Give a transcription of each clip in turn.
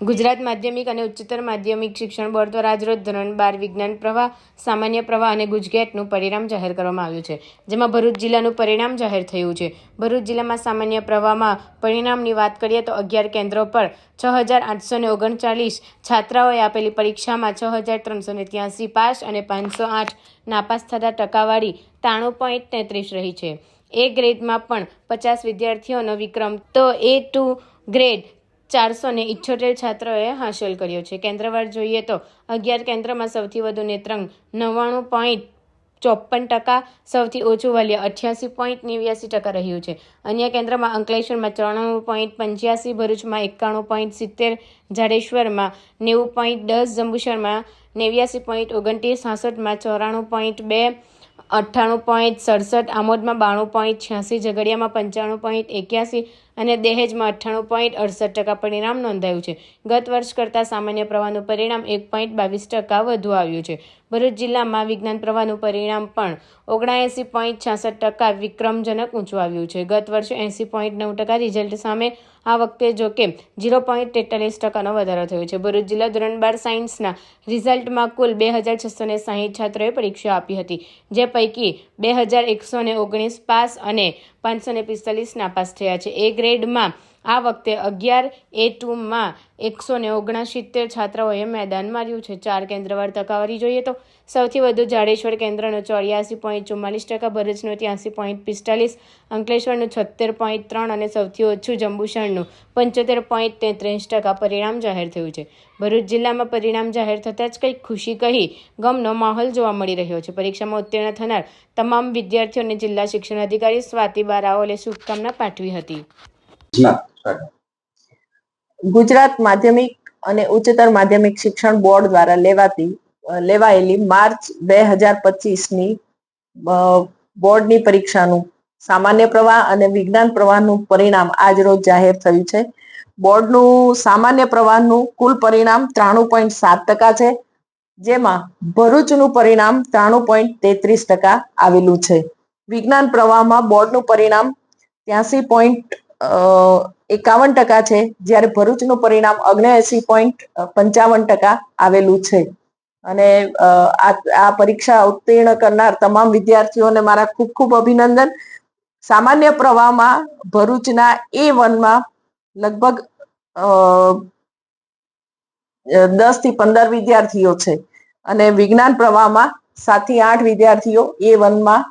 ગુજરાત માધ્યમિક અને ઉચ્ચતર માધ્યમિક શિક્ષણ બોર્ડ દ્વારા આજરોજ ધોરણ બાર વિજ્ઞાન પ્રવાહ, સામાન્ય પ્રવાહ અને ગુજગેટનું પરિણામ જાહેર કરવામાં આવ્યું છે. જેમાં ભરૂચ જિલ્લાનું પરિણામ જાહેર થયું છે. ભરૂચ જિલ્લામાં સામાન્ય પ્રવાહમાં પરિણામની વાત કરીએ તો અગિયાર કેન્દ્રો પર છ હજાર આઠસો ને ઓગણચાલીસ છાત્રાઓએ આપેલી પરીક્ષામાં છ હજાર ત્રણસો ને ત્યાંસી પાસ અને પાંચસો આઠ નાપાસ થતા ટકાવારી ત્રાણું પોઈન્ટ તેત્રીસ રહી છે. એ ગ્રેડમાં પણ પચાસ વિદ્યાર્થીઓનો વિક્રમ. તો એ ટુ ગ્રેડ ચારસો ને ઇઠ્યોતેર છાત્રોએ હાંસલ કર્યો છે. કેન્દ્રવાર જોઈએ તો અગિયાર કેન્દ્રમાં સૌથી વધુ નેત્રંગ નવ્વાણું પોઈન્ટ ચોપન ટકા, સૌથી ઓછું વાલ્ય અઠ્યાસી પોઈન્ટ નેવ્યાસી ટકા રહ્યું છે. અન્ય કેન્દ્રમાં અંકલેશ્વરમાં ચોરાણું પોઈન્ટ પંચ્યાસી, ભરૂચમાં એકાણું પોઈન્ટ સિત્તેર, જાડેશ્વરમાં નેવું પોઈન્ટ દસ, જંબુસરમાં નેવ્યાસી પોઈન્ટ ઓગણત્રીસ સાસઠમાં ચોરાણું પોઈન્ટ બે, અઠ્ઠાણું પોઈન્ટ સડસઠ, આમોદમાં બાણું પોઈન્ટ છ્યાસી, ઝઘડિયામાં પંચાણું પોઈન્ટ એક્યાસી અને દહેજમાં અઠ્ઠાણું પોઈન્ટ અડસઠ ટકા પરિણામ નોંધાયું છે. ગત વર્ષ કરતાં સામાન્ય પ્રવાહનું પરિણામ એક પોઈન્ટ બાવીસ ટકા વધુ આવ્યું છે. ભરૂચ જિલ્લામાં વિજ્ઞાન પ્રવાહનું પરિણામ પણ ઓગણએંસી પોઈન્ટ છાસઠ ટકા વિક્રમજનક ઊંચું આવ્યું છે. ગત વર્ષે એંસી પોઈન્ટ નવ ટકા રિઝલ્ટ સામે આ વખતે જો કે ઝીરો પોઈન્ટ તેતાલીસ ટકાનો વધારો થયો છે. ભરૂચ જિલ્લા ધોરણ બાર સાયન્સના રિઝલ્ટમાં કુલ બે હજાર છસો ને સાહીઠ છાત્રોએ પરીક્ષા આપી હતી, જે પૈકી બે હજાર એકસો ઓગણીસ પાસ અને પાંચસો ને પિસ્તાલીસ નાપાસ થયા છે. એ ગ્રેડમાં આ વખતે અગિયાર એ ટુમાં એકસો ને ઓગણસિત્તેર છાત્રાઓએ મેદાન માર્યું છે. ચાર કેન્દ્રવાર ટકાવારી જોઈએ તો સૌથી વધુ જાડેશ્વર કેન્દ્રનો ચોર્યાસી પોઈન્ટ ચુમ્માલીસ ટકા, ભરૂચનો ત્યાંસી પોઈન્ટ પિસ્તાલીસ, અંકલેશ્વરનું છોતેર પોઈન્ટ ત્રણ અને સૌથી ઓછું જંબુસરનું પંચોતેર પોઈન્ટ તેત્રીસ ટકા પરિણામ જાહેર થયું છે. ભરૂચ જિલ્લામાં પરિણામ જાહેર થતાં જ કંઈક ખુશી કહી ગમનો માહોલ જોવા મળી રહ્યો છે. પરીક્ષામાં ઉત્તીર્ણ થનાર તમામ વિદ્યાર્થીઓને જિલ્લા શિક્ષણ અધિકારી સ્વાતિ બારાઓલે શુભકામના પાઠવી હતી. ગુજરાત માધ્યમિક અને ઉચ્ચતર માધ્યમિક શિક્ષણ બોર્ડ દ્વારા લેવાતી લેવાયેલી માર્ચ બે હજાર પચીસની બોર્ડની પરીક્ષાનું સામાન્ય પ્રવાહ અને વિજ્ઞાન પ્રવાહનું પરિણામ આજ રોજ જાહેર થયું છે. બોર્ડનું સામાન્ય પ્રવાહનું કુલ પરિણામ ત્રાણું પોઈન્ટ સાત ટકા છે, જેમાં ભરૂચનું પરિણામ ત્રાણું પોઈન્ટ તેત્રીસ ટકા આવેલું છે. વિજ્ઞાન પ્રવાહમાં બોર્ડનું પરિણામ ત્યાસી પોઈન્ટ એકાવન ટકા છે, જ્યારે ભરૂચનું પરિણામ અગ્નેએસી પોઈન્ટ પંચાવન ટકા આવેલું છે. અને આ પરીક્ષા ઉત્તીર્ણ કરનાર તમામ વિદ્યાર્થીઓને મારા ખૂબ ખૂબ અભિનંદન. સામાન્ય પ્રવાહમાં ભરૂચના એ વનમાં લગભગ દસથી પંદર વિદ્યાર્થીઓ છે. અને વિજ્ઞાન પ્રવાહમાં સાતથી આઠ વિદ્યાર્થીઓ એ વનમાં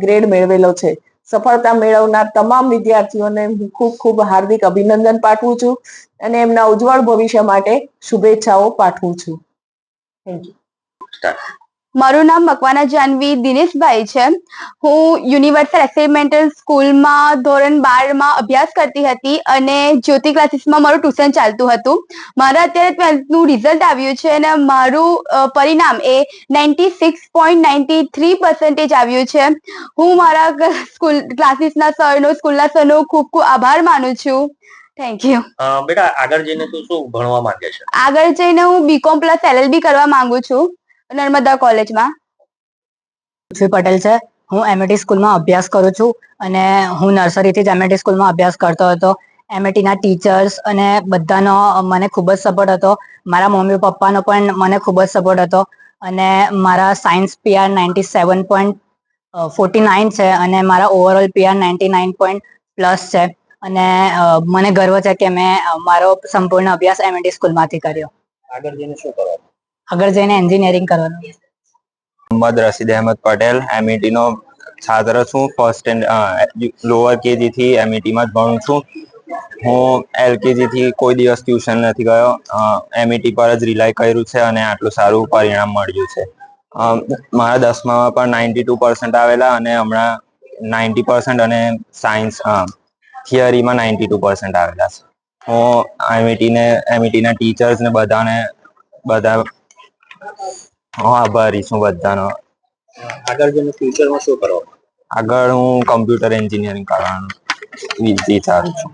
ગ્રેડ મેળવેલો છે. સફળતા મેળવનાર તમામ વિદ્યાર્થીઓને હું ખૂબ ખૂબ હાર્દિક અભિનંદન પાઠવું છું અને એમના ઉજ્જવળ ભવિષ્ય માટે શુભેચ્છાઓ પાઠવું છું. થેન્ક યુ મારું નામ મકવાના જાનવી દિનેશભાઈ છે. હું યુનિવર્સલ એક્સપેરિમેન્ટલ સ્કૂલમાં ધોરણ બારમાં અભ્યાસ કરતી હતી અને જ્યોતિ ક્લાસીસમાં મારું ટ્યુશન ચાલતું હતું. મારા અત્યારે ટ્વેલ્થનું રિઝલ્ટ આવ્યું છે અને મારું પરિણામ એ ninety six point ninety three percentage આવ્યું છે. હું મારા સ્કૂલ ક્લાસીસના સરનો સ્કૂલના સરનો ખૂબ ખૂબ આભાર માનું છું. થેન્ક યુ બેટા આગળ જઈને તું શું ભણવા માંગે છે? આગળ જઈને હું બીકોમ પ્લસ એલએલબી કરવા માંગુ છું. નર્મદા કોલેજમાં. પૃથ્વી પટેલ છે. હું એમએટી સ્કૂલમાં અભ્યાસ કરું છું અને હું નર્સરીથી જ એમએટી સ્કૂલમાં અભ્યાસ કરતો હતો. એમએટીના ટીચર્સ અને બધાનો મને ખૂબ જ સપોર્ટ હતો. મારા મમ્મી પપ્પાનો પણ મને ખૂબ જ સપોર્ટ હતો. અને મારા science PR ninety seven point forty nine છે અને મારા overall PR ninety nine point plus છે. અને મને ગર્વ છે કે મેં મારો સંપૂર્ણ અભ્યાસ એમએટી સ્કૂલમાંથી કર્યો. આગળ જઈને શું કરવાનું? આગળ જઈને એન્જિનિયરિંગ કરવાનું. મોહમ્મદ રશીદ અહેમદ પટેલ એમઈટી નો છાત્ર છું. ફર્સ્ટ એન્ડ લોઅર કેજી થી એમઈટી માં જ ભણું છું. હું એલકેજી થી કોઈ દિવસ ટ્યુશન નથી ગયો. એમઈટી પર જ રિલાય કર્યું છે અને આટલું સારું પરિણામ મળ્યું છે. મારા દસમામાં પણ નાઇન્ટી ટુ પર્સન્ટ આવેલા અને હમણાં નાઇન્ટી પર્સન્ટ અને સાયન્સ થિયરીમાં નાઇન્ટી ટુ પર્સન્ટ આવેલા છે. હું એમઈટીને ને MET ના ટીચર્સ ને બધાને, બધા હું આભારી છું બધાનો. આગળ જઈને ફ્યુચરમાં શું કરો? આગળ હું કમ્પ્યુટર એન્જિનિયરિંગ કરવાનું વિચારું છું.